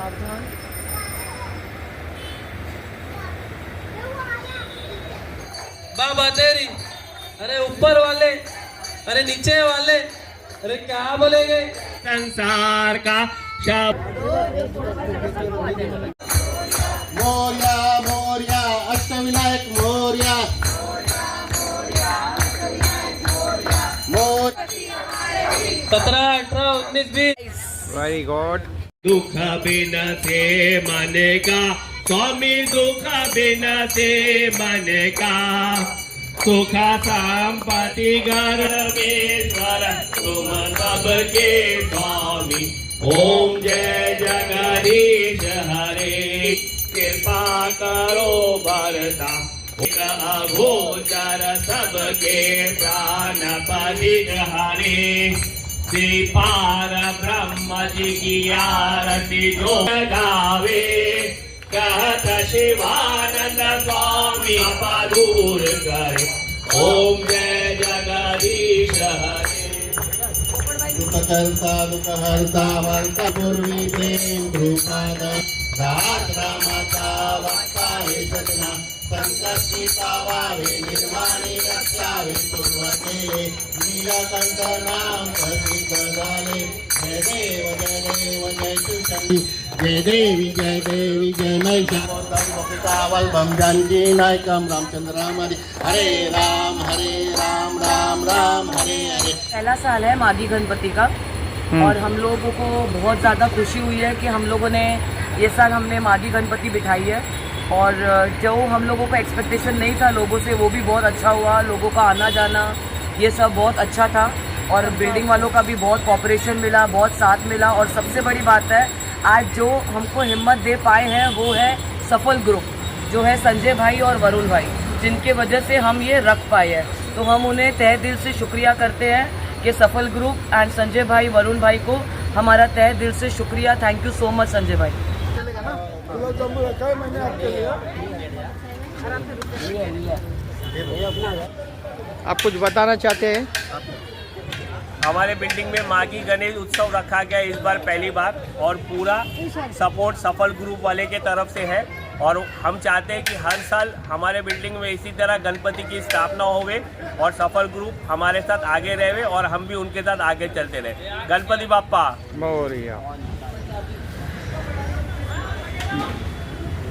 सावधान बाबा तेरी अरे ऊपर वाले अरे नीचे वाले अरे क्या बोलेंगे? संसार का शब्द। मोर्या मोर्या अष्टविनायक मोर्या। मोर सत्रह अठारह उन्नीस बीस। वेरी गुड दुख बिन से मन का स्वामी, दुख बिन से मन का सुख संपत्ति गर्वेश्वर तुम सबके स्वामी। ओम जय जगदीश हरे। कृपा करो बरता अगोचर सबके प्राण परिग हरे श्री पार ब्रह्म जी की आरती जो गावे, कहत शिवानंद स्वामी दूर करे। ओम जय जगदीश हरे। दुःखकर्ता दुःखहर्ता वर्ता पूर्वी प्रेम कृपाद दास रामाचा वक्ता हे सजना। संकटी पावावे निर्वाणी रक्षावे पूर्वते नीलकंठ नाम प्रसिद्ध झाले जय देव जय देव जय शिवशंकर जय देवी जय देवी जय महिषावल्भम जानकी नायकम रामचंद्र राम हरे हरे राम हरे राम राम राम हरे हरे। पहला साल है माघी गणपति का और हम लोगों को बहुत ज़्यादा खुशी हुई है कि हम लोगों ने ये साल हमने माघी गणपति बिठाई है। और जो हम लोगों का एक्सपेक्टेशन नहीं था लोगों से वो भी बहुत अच्छा हुआ लोगों का आना जाना ये सब बहुत अच्छा था। और बिल्डिंग वालों का भी बहुत कॉपरेशन मिला बहुत साथ मिला। और सबसे बड़ी बात है आज जो हमको हिम्मत दे पाए हैं वो है सफल ग्रुप जो है संजय भाई और वरुण भाई जिनके वजह से हम ये रख पाए हैं। तो हम उन्हें तहे दिल से शुक्रिया करते हैं कि सफल ग्रुप एंड संजय भाई वरुण भाई को हमारा तहे दिल से शुक्रिया। Thank you so much Sanjay भाई। आप कुछ बताना चाहते हैं? हमारे बिल्डिंग में माघी गणेश उत्सव रखा गया इस बार पहली बार और पूरा सपोर्ट सफल ग्रुप वाले के तरफ़ से है। और हम चाहते हैं कि हर साल हमारे बिल्डिंग में इसी तरह गणपति की स्थापना होवे और सफल ग्रुप हमारे साथ आगे रहे और हम भी उनके साथ आगे चलते रहे। गणपति बापा मोरिया।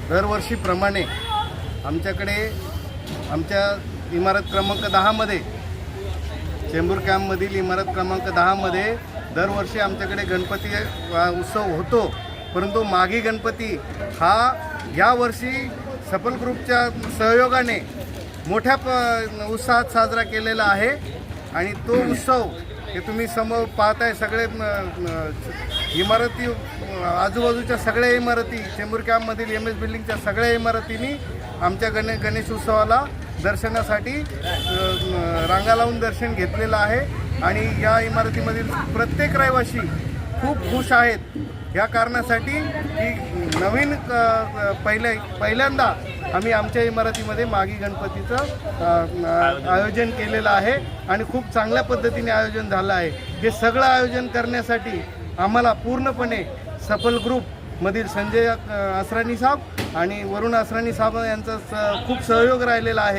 दरवर्षीप्रमाणे आमच्याकडे आमच्या इमारत क्रमांक दहामध्ये चेंबूर कॅम्पमधील इमारत क्रमांक दहामध्ये दरवर्षी आमच्याकडे गणपती उत्सव होतो. परंतु मागी गणपती हा यावर्षी सफल ग्रुपच्या सहयोगाने मोठ्या प उत्साहात साजरा केलेला आहे. आणि तो उत्सव हे तुम्ही समोर पाहताय सगळे इमारती आजूबाजूच्या सगळ्या इमारती चेंबूर कॅम्पमधील एम एस बिल्डिंगच्या सगळ्या इमारतींनी आमच्या गणे गणेश उत्सवाला दर्शनासाठी रांगा लावून दर्शन घेतलेलं आहे. आणि या इमारतीमधील प्रत्येक रहिवासी खूप खुश आहेत. या कारणासाठी की नवीन पहिल्या पहिल्यांदा आम्ही आमच्या इमारतीमध्ये मागी गणपतीचं आयोजन. केलेलं आहे आणि खूप चांगल्या पद्धतीने आयोजन झालं आहे. हे सगळं आयोजन करण्यासाठी आम्हाला पूर्णपणे सफल ग्रुपमधील संजय अ, असरानी साहेब आणि वरुण असरानी साहेब यांचा स- खूप सहयोग राहिलेला आहे.